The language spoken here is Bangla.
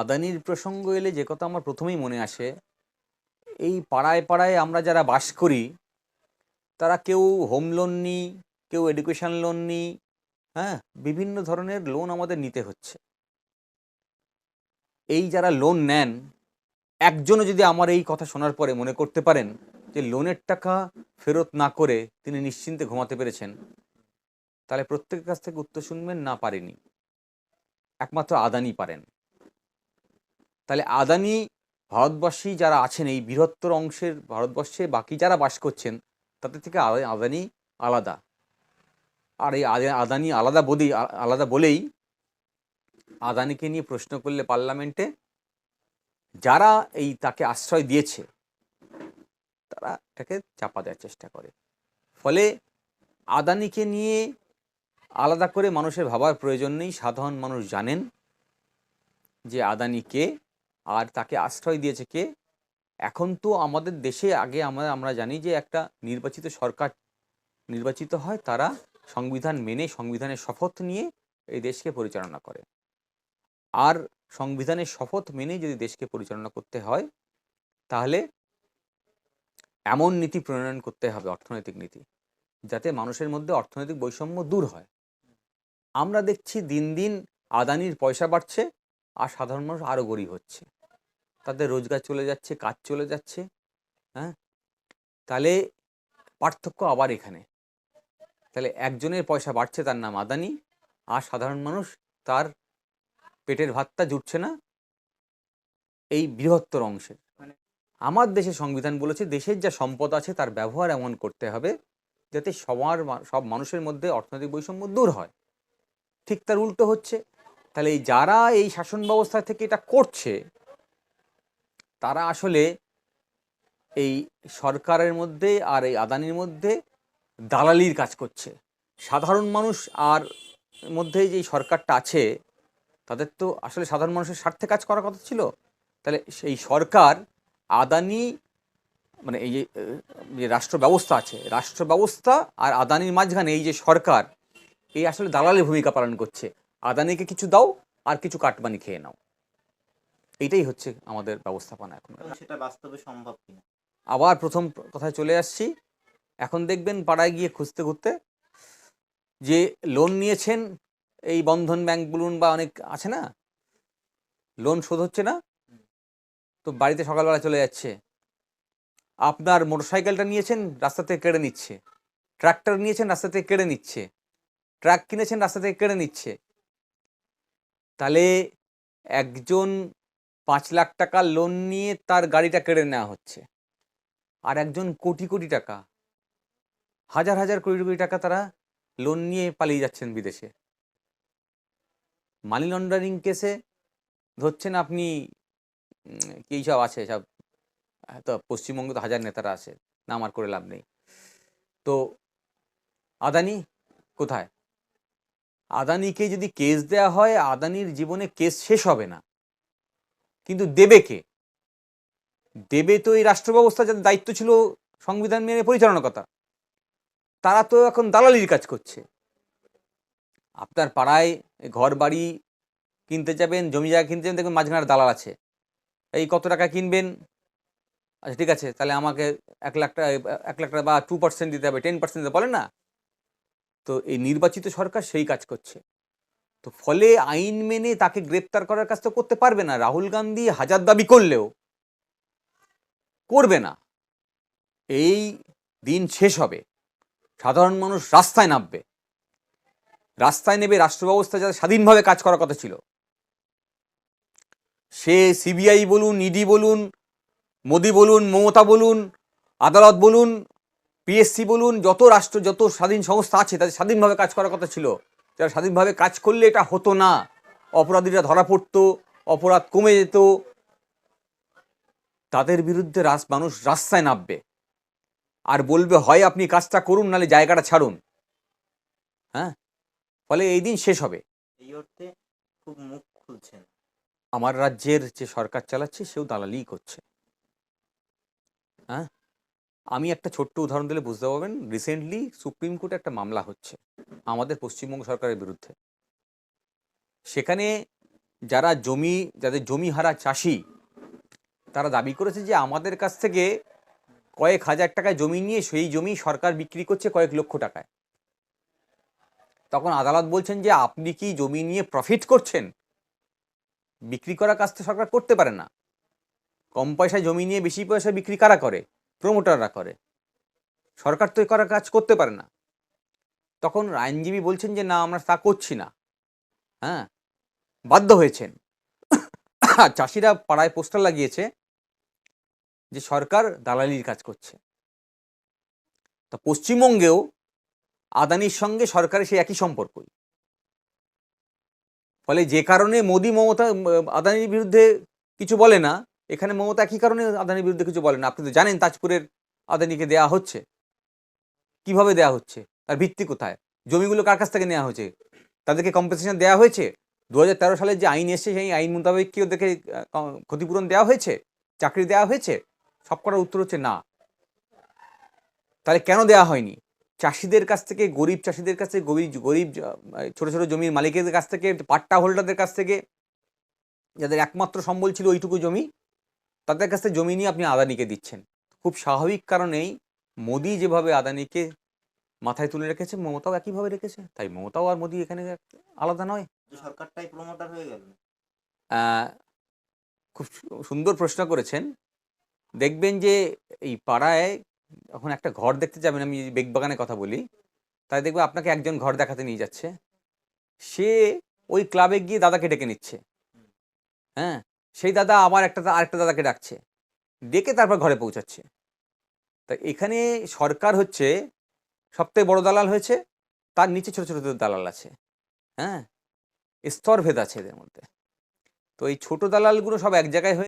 আদানির প্রসঙ্গ এলে যে কথা আমার প্রথমেই মনে আসে, এই পাড়ায় পাড়ায় আমরা যারা বাস করি, তারা কেউ হোম লোন নিই, কেউ এডুকেশন লোন নিই হ্যাঁ? বিভিন্ন ধরনের লোন আমাদের নিতে হচ্ছে। এই যারা লোন নেন, একজনও যদি আমার এই কথা শোনার পরে মনে করতে পারেন যে লোনের টাকা ফেরত না করে তিনি নিশ্চিন্তে ঘুমাতে পেরেছেন, তাহলে প্রত্যেকের কাছ থেকে উত্তর শুনবেন না পারেনি। একমাত্র আদানি পারেন। তাহলে আদানি ভারতবর্ষী যারা আছেন, এই বৃহত্তর অংশের ভারতবর্ষে বাকি যারা বাস করছেন, তাদের থেকে আদানি আলাদা। আর এই আদানি আলাদা বলেই আলাদা বলেই আদানিকে নিয়ে প্রশ্ন করলে পার্লামেন্টে যারা এই তাকে আশ্রয় দিয়েছে, তারা এটাকে চাপা দেওয়ার চেষ্টা করে। ফলে আদানিকে নিয়ে আলাদা করে মানুষের ভাবার প্রয়োজন নেই। সাধারণ মানুষ জানেন যে আদানি কে আর তাকে আশ্রয় দিয়েছে কে? এখন তো আমাদের দেশে আগে আমরা আমরা জানি যে একটা নির্বাচিত সরকার নির্বাচিত হয়, তারা সংবিধান মেনে, সংবিধানের শপথ নিয়ে এই দেশকে পরিচালনা করে। আর সংবিধানের শপথ মেনে যদি দেশকে পরিচালনা করতে হয়, তাহলে এমন নীতি প্রণয়ন করতে হবে, অর্থনৈতিক নীতি, যাতে মানুষের মধ্যে অর্থনৈতিক বৈষম্য দূর হয়। আমরা দেখছি দিন দিন আদানির পয়সা বাড়ছে, আর সাধারণ মানুষ আরও গরিব হচ্ছে। তাদের রোজগার চলে যাচ্ছে কাজ চলে যাচ্ছে হ্যাঁ? তাহলে পার্থক্য আবার এখানে। তাহলে একজনের পয়সা বাড়ছে তার নাম আদানি আর সাধারণ মানুষ তার পেটের ভাতটা জুটছে না এই বৃহত্তর অংশের আমার দেশের সংবিধান বলেছে দেশের যা সম্পদ আছে তার ব্যবহার এমন করতে হবে যাতে সবার মা- সব মানুষের মধ্যে অর্থনৈতিক বৈষম্য দূর হয়। ঠিক তার উল্টো হচ্ছে তাহলে এই যারা এই শাসন ব্যবস্থা থেকে এটা করছে তারা আসলে এই সরকারের মধ্যে আর এই আদানির মধ্যে দালালির কাজ করছে। সাধারণ মানুষ আর মধ্যে যে সরকারটা আছে, তাদের তো আসলে সাধারণ মানুষের স্বার্থে কাজ করার কথা ছিল। তাহলে সেই সরকার, আদানি মানে এই যে রাষ্ট্র ব্যবস্থা আছে, রাষ্ট্র ব্যবস্থা আর আদানির মাঝখানে এই যে সরকার, এই আসলে দালালের ভূমিকা পালন করছে। আদানিকে কিছু দাও আর কিছু কাটবানি খেয়ে নাও। এইটাই হচ্ছে আমাদের ব্যবস্থাপনা এখন সেটা বাস্তবে সম্ভব কিনা? আবার প্রথম কথায় চলে আসছি এখন দেখবেন পাড়ায় গিয়ে খুঁজতে খুঁজতে যে লোন নিয়েছেন এই বন্ধন ব্যাংক বলুন বা অনেক আছে না লোন শোধ হচ্ছে না তো বাড়িতে সকালবেলা চলে যাচ্ছে। আপনার মোটরসাইকেলটা নিয়েছেন রাস্তা থেকে কেড়ে নিচ্ছে। ট্রাক্টর নিয়েছেন রাস্তা থেকে কেড়ে নিচ্ছে। ট্রাক কিনেছেন রাস্তা থেকে কেড়ে নিচ্ছে। তাহলে একজন পাঁচ লাখ টাকা লোন নিয়ে তার গাড়িটা কেড়ে নেওয়া হচ্ছে। আর একজন কোটি কোটি টাকা, হাজার হাজার কোটি কোটি টাকা তারা লোন নিয়ে পালিয়ে যাচ্ছেন বিদেশে। মানি লন্ডারিং কেসে ধরছেন আপনি কি সব আছে, সব তো পশ্চিমবঙ্গে তো হাজার নেতারা আছে, নাম আর করে লাভ নেই। তো আদানি কোথায়? আদানিকে যদি কেস দেয়া হয়, আদানির জীবনে কেস শেষ হবে না। কিন্তু দেবে কে? দেবে তো এই রাষ্ট্র ব্যবস্থা যাদের দায়িত্ব ছিল সংবিধান মেনে পরিচালনা কথা। তারা তো এখন দালালির কাজ করছে। আপনার পাড়ায় ঘর বাড়ি কিনতে যাবেন, জমি জায়গা কিনতে যাবেন দেখবেন মাঝখানে দালাল আছে। এই কত টাকা কিনবেন? আচ্ছা ঠিক আছে, তাহলে আমাকে এক লাখ টাকা, এক লাখ টাকা বা টু পার্সেন্ট দিতে হবে টেন পার্সেন্ট বলেন না? তো এই নির্বাচিত সরকার সেই কাজ করছে। তো ফলে আইন মেনে তাকে গ্রেপ্তার করার কাজ তো করতে পারবে না। রাহুল গান্ধী হাজার দাবি করলেও করবে না। এই দিন শেষ হবে। সাধারণ মানুষ রাস্তায় নামবে। রাস্তায় নেবে রাষ্ট্র ব্যবস্থা যাতে স্বাধীনভাবে কাজ করার কথা ছিল। সে সিবিআই বলুন, ইডি বলুন, মোদি বলুন, মমতা বলুন, আদালত বলুন, পিএসসি বলুন, যত রাষ্ট্র, যত স্বাধীন সংস্থা আছে, তাদের স্বাধীনভাবে কাজ করার কথা ছিল। যারা স্বাধীনভাবে কাজ করলে এটা হতো না। অপরাধীরা ধরা পড়তো অপরাধ কমে যেত। তাদের বিরুদ্ধে রাস মানুষ রাস্তায় নামবে। আর বলবে হয় আপনি কাজটা করুন নালে জায়গাটা ছাড়ুন। হ্যাঁ? ফলে এই দিন শেষ হবে। এই অর্থে খুব মুখ খুলছেন। আমার রাজ্যের যে সরকার চালাচ্ছে সেও দালালি করছে। হ্যাঁ? আমি একটা ছোট্ট উদাহরণ দিলে বুঝতে পারবেন রিসেন্টলি সুপ্রিম কোর্টে একটা মামলা হচ্ছে, আমাদের পশ্চিমবঙ্গ সরকারের বিরুদ্ধে। সেখানে যারা জমি, যাদের জমি হারা চাষি, তারা দাবি করেছে যে আমাদের কাছ থেকে কয়েক হাজার টাকায় জমি নিয়ে সেই জমি সরকার বিক্রি করছে কয়েক লক্ষ টাকায়। তখন আদালত বলছেন যে আপনি কি জমি নিয়ে প্রফিট করছেন? বিক্রি করা কাজ তো সরকার করতে পারে না। কম পয়সায় জমি নিয়ে বেশি পয়সা বিক্রি কারা করে? প্রমোটাররা করে। সরকার তো করার কাজ করতে পারে না। তখন আইনজীবী বলছেন যে, না, আমরা তা করছি না। হ্যাঁ? বাধ্য হয়েছেন। চাষিরা পাড়ায় পোস্টার লাগিয়েছে যে, সরকার দালালির কাজ করছে। তা পশ্চিমবঙ্গেও আদানির সঙ্গে সরকারের সেই একই সম্পর্কই। ফলে যে কারণে মোদি মমতা, আদানির বিরুদ্ধে কিছু বলে না এখানে মমতা একই কারণে আদানির বিরুদ্ধে কিছু বলে না। আপনি তো জানেন তাজপুরের আদানিকে দেয়া হচ্ছে। কীভাবে দেয়া হচ্ছে? তার ভিত্তি কোথায়? জমিগুলো কার কাছ থেকে নেওয়া হয়েছে? তাদেরকে কম্পেনসেশন দেওয়া হয়েছে? দু সালের যে আইন এসেছে, সেই আইন মোতাবেক কি ওদেরকে ক্ষতিপূরণ দেওয়া হয়েছে? চাকরি দেওয়া হয়েছে? সব করার উত্তর হচ্ছে না। তাহলে কেন দেওয়া হয়নি? চাষিদের কাছ থেকে, গরিব চাষিদের কাছ থেকে, গরিব গরিব ছোট ছোট জমির মালিকের কাছ থেকে, পাট্টা হোল্ডারদের কাছ থেকে, যাদের একমাত্র সম্বল ছিল ওইটুকু জমি তাদের কাছ থেকে জমি নিয়ে আপনি আদানিকে দিচ্ছেন। খুব স্বাভাবিক কারণেই মোদি যেভাবে আদানিকে মাথায় তুলে রেখেছে মমতাও একইভাবে রেখেছে। তাই মমতাও আর মোদি এখানে আলাদা নয়। সরকারটাই প্রমোটার হয়ে গেল। খুব সুন্দর প্রশ্ন করেছেন। দেখবেন যে এই পাড়ায় এখন একটা ঘর দেখতে যাবেন আমি বেগবাগানের কথা বলি তাই দেখবে আপনাকে একজন ঘর দেখাতে নিয়ে যাচ্ছে। সে ওই ক্লাবে গিয়ে দাদাকে ডেকে নিচ্ছে। হ্যাঁ? সেই দাদা আমার একটা আরেকটা দাদাকে ডাকছে। ডেকে তারপর ঘরে পৌঁছাচ্ছে। তা এখানে সরকার হচ্ছে সবথেকে বড় দালাল হয়েছে, তার নিচে ছোট ছোট দালাল আছে। হ্যাঁ? স্তরভেদ আছে এদের মধ্যে। তো এই ছোট দালালগুলো সব এক জায়গায় হয়ে